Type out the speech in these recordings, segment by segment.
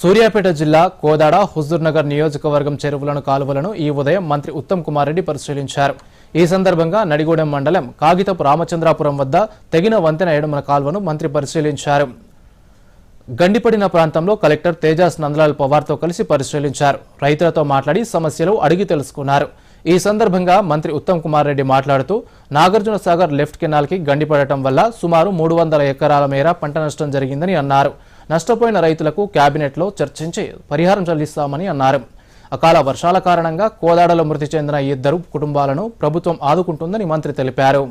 సూర్యాపేట జిల్లా కోదాడ హుజూర్నగర్ నియోజకవర్గం చెరువులను కాలువలను ఈ ఉదయం మంత్రి ఉత్తమ్ కుమార్ రెడ్డి పరిశీలించారు. ఈ సందర్భంగా నడిగూడెం మండలం కాగితపు రామచంద్రాపురం వద్ద తెగిన వంతెన ఎడమన కాలువను మంత్రి పరిశీలించారు. గండిపడిన ప్రాంతంలో కలెక్టర్ తేజాస్ నందలాల్ పవార్తో కలిసి పరిశీలించారు. రైతులతో మాట్లాడి సమస్యలు అడిగి తెలుసుకున్నారు. ఈ సందర్భంగా మంత్రి ఉత్తమ్ కుమార్ రెడ్డి మాట్లాడుతూ నాగార్జున సాగర్ లెఫ్ట్ కెనాల్కి గండిపడటం వల్ల సుమారు మూడు వందల ఎకరాల మేర పంట నష్టం జరిగిందని అన్నారు. నష్టపోయిన రైతులకు కేబినెట్లో చర్చించి పరిహారం చెల్లిస్తామని అన్నారు. అకాల వర్షాల కారణంగా కోదాడలో మృతి చెందిన ఇద్దరు కుటుంబాలను ప్రభుత్వం ఆదుకుంటుందని మంత్రి తెలిపారు.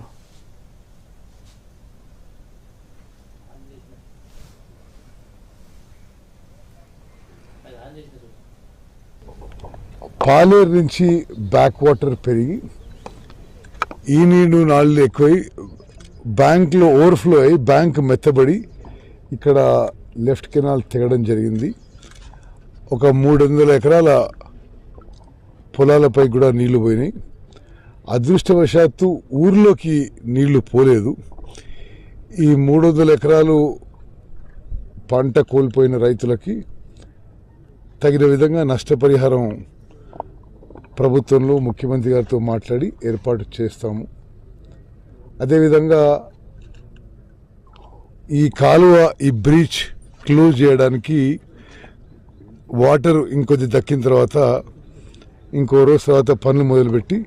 పాలేరు నుంచి బ్యాక్ వాటర్ పెరిగి ఈ నీళ్ళు నాళ్ళు ఎక్కువై బ్యాంక్లో ఓవర్ఫ్లో అయ్యి బ్యాంక్ మెత్తబడి ఇక్కడ లెఫ్ట్ కెనాల్ తెగడం జరిగింది. ఒక మూడు వందల ఎకరాల పొలాలపై కూడా నీళ్ళు పోయినాయి. అదృష్టవశాత్తు ఊర్లోకి నీళ్ళు పోలేదు. ఈ మూడు వందల ఎకరాలు పంట కోల్పోయిన రైతులకి తగిన విధంగా నష్టపరిహారం ప్రభుత్వంలో ముఖ్యమంత్రి గారితో మాట్లాడి ఏర్పాటు చేస్తాము. అదేవిధంగా ఈ కాలువ ఈ బ్రీచ్ క్లోజ్ చేయడానికి వాటర్ ఇంకొద్ది దక్కిన తర్వాత ఇంకో రోజు తర్వాత పనులు మొదలుపెట్టి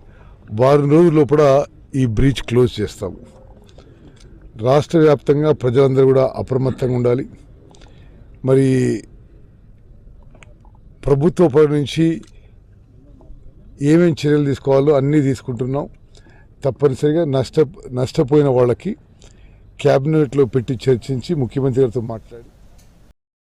వారం రోజుల లోపల ఈ బ్రిడ్జ్ క్లోజ్ చేస్తాము. రాష్ట్ర వ్యాప్తంగా ప్రజలందరూ కూడా అప్రమత్తంగా ఉండాలి. మరి ప్రభుత్వ పరి నుంచి ఏమేమి చర్యలు తీసుకోవాలో అన్నీ తీసుకుంటున్నాం. తప్పనిసరిగా నష్ట నష్టపోయిన వాళ్ళకి క్యాబినెట్లో పెట్టి చర్చించి ముఖ్యమంత్రి గారితో మాట్లాడి